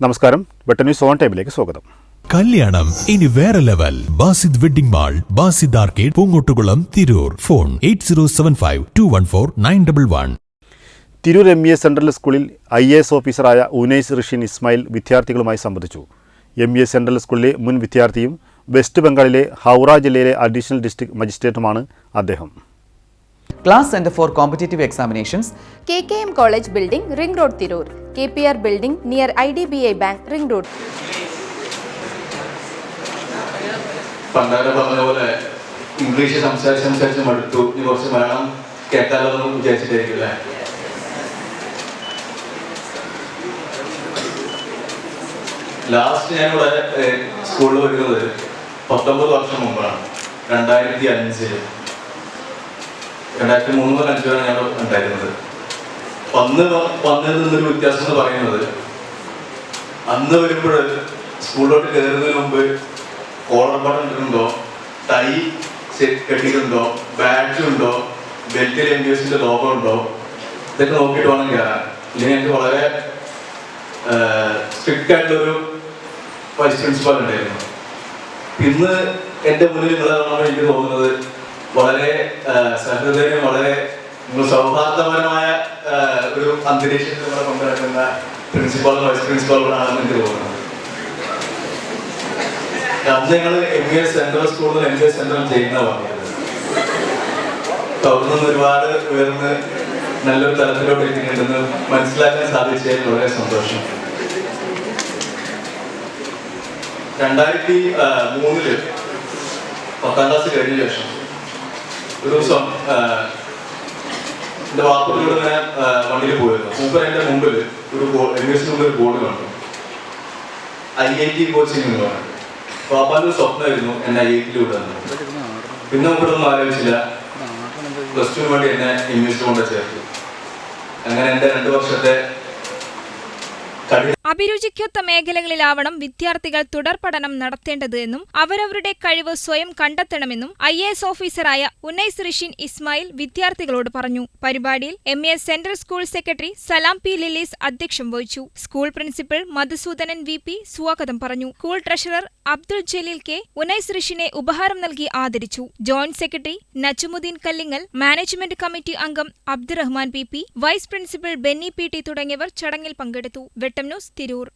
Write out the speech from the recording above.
നമസ്കാരം. വെട്ടന്യൂസ് ഓൺ ടൈമിലേക്ക് സ്വാഗതം. കല്യാണം. ഇനി വേറെ level. Basid wedding mall Basid arcade Poongottukulam Tirur. Phone eight zero seven five two one four nine double one. Tirur M E S central സ്കൂളിൽ I A S ഓഫീസറായ ഉനൈസ് ഋഷിൻ ഇസ്മായിൽ വിദ്യാർത്ഥികളുമായി സംബന്ധിച്ചു എം ഇ എസ് സെൻട്രൽ സ്കൂളിലെ മുൻ വിദ്യാർത്ഥിയും west ബംഗാളിലെ ഹൗറ ജില്ലയിലെ additional district മജിസ്ട്രേറ്റുമാണ് അദ്ദേഹം. Class centre for competitive examinations K K M college building ring road Tirur K P R building near പണ്ടാരെ പറഞ്ഞ പോലെ ഇംഗ്ലീഷ് സംസാരിച്ച് സംസാരിച്ച് മടുത്തു. ഇനി കുറച്ച് വേണം കേട്ടാലോ എന്ന് വിചാരിച്ചിട്ടായിരിക്കും അല്ലേ? ലാസ്റ്റ് ഞാൻ ഇവിടെ സ്കൂളിൽ വരുന്നത് പത്തൊമ്പത് വർഷം മുമ്പാണ്. രണ്ടായിരത്തി അഞ്ചിൽ. രണ്ടായിരത്തി മൂന്ന് മുതൽ അഞ്ച് വരെ ഞങ്ങൾ ഉണ്ടായിരുന്നത്. അന്ന് വ- വന്നതിൽ നിന്നൊരു വ്യത്യാസം എന്ന് പറയുന്നത് അന്ന് വരുമ്പോൾ സ്കൂളിലോട്ട് കയറുന്നതിന് മുമ്പ് കോളർ ബട്ടൺ ഇട്ടിട്ടുണ്ടോ? ടൈ സെറ്റ് കെട്ടിയിട്ടുണ്ടോ? ബാഡ്ജ് ഉണ്ടോ? ബെൽറ്റിൽ എം ബി എസിന്റെ ഉണ്ടോ? ഇതൊക്കെ നോക്കിയിട്ട് വേണം കയറാൻ. ഇല്ലെങ്കിൽ എനിക്ക് വളരെ സ്ട്രിക്റ്റ് ആയിട്ടുള്ളൊരു വൈസ് പ്രിൻസിപ്പാൾ ഉണ്ടായിരുന്നു. ഇന്ന് എന്റെ മുന്നിൽ നിങ്ങളെ കാണുമ്പോൾ എനിക്ക് തോന്നുന്നത് വളരെ സഹൃദയം വളരെ സൗഹാർദ്ദപരമായ ഒരു അന്തരീക്ഷത്തിൽ നമ്മളെ കൊണ്ടുനടക്കുന്ന പ്രിൻസിപ്പാളും വൈസ് പ്രിൻസിപ്പാളുകളാണെന്ന് എനിക്ക് തോന്നുന്നത്. അന്ന് ഞങ്ങൾ എം ബി എസ് സെൻട്രൽ സ്കൂളിൽ എം ബി എസ് സെൻട്രൽ ചെയ്യുന്ന പറഞ്ഞത് അവിടെ ഒരുപാട് ഉയർന്ന് നല്ലൊരു തലത്തിലോട്ട് എത്തിയിട്ടുണ്ടെന്ന് മനസ്സിലാക്കാൻ സാധിച്ചതിൽ വളരെ സന്തോഷം. രണ്ടായിരത്തി മൂന്നിൽ പത്താം ക്ലാസ് കഴിഞ്ഞ ശേഷം ഒരു ദിവസം ആ, എന്റെ വാപ്പത്തിലൂടെ ഇങ്ങനെ വണ്ടിയിൽ പോയിരുന്നു. മൂപ്പർ എന്റെ മുമ്പിൽ ഒരു എം എസ് മുമ്പിൽ ഒരു ബോർഡ് കണ്ടു. ഐ ഐ ടി കോച്ചിങ് എന്ന് പറഞ്ഞു വാപ്പാന്റെ ഒരു സ്വപ്നമായിരുന്നു എന്നെ ഐ ഐ ടി വിടുന്നത് പിന്നെ നമുക്കിതൊന്നും ആലോചിച്ചില്ല. പ്ലസ് ടു വേണ്ടി എന്നെ ഇംഗ്ലീഷ് കൊണ്ട് ചേർത്തു. അങ്ങനെ എന്റെ രണ്ട് വർഷത്തെ അഭിരുചിക്കൊത്ത മേഖലകളിലാവണം വിദ്യാർത്ഥികൾ തുടർ പഠനം നടത്തേണ്ടത് എന്നും അവരവരുടെ കഴിവ് സ്വയം കണ്ടെത്തണമെന്നും ഐ എ എസ് ഓഫീസറായ ഉന്നൈസ് റിഷിൻ ഇസ്മായിൽ വിദ്യാർത്ഥികളോട് പറഞ്ഞു. പരിപാടിയിൽ M A central school secretary Salam P Lillies അധ്യക്ഷം വഹിച്ചു. School principal Madhusudanan V P സ്വാഗതം പറഞ്ഞു. School treasurer Abdul Jaleel K Unais റിഷിനെ ഉപഹാരം നൽകി ആദരിച്ചു. Joint secretary Najumudheen Kallingal management committee അംഗം Abdurahman P P vice principal Benny P T തുടങ്ങിയവർ ചടങ്ങിൽ പങ്കെടുത്തു. വെട്ടം ന്യൂസ് തിരൂർ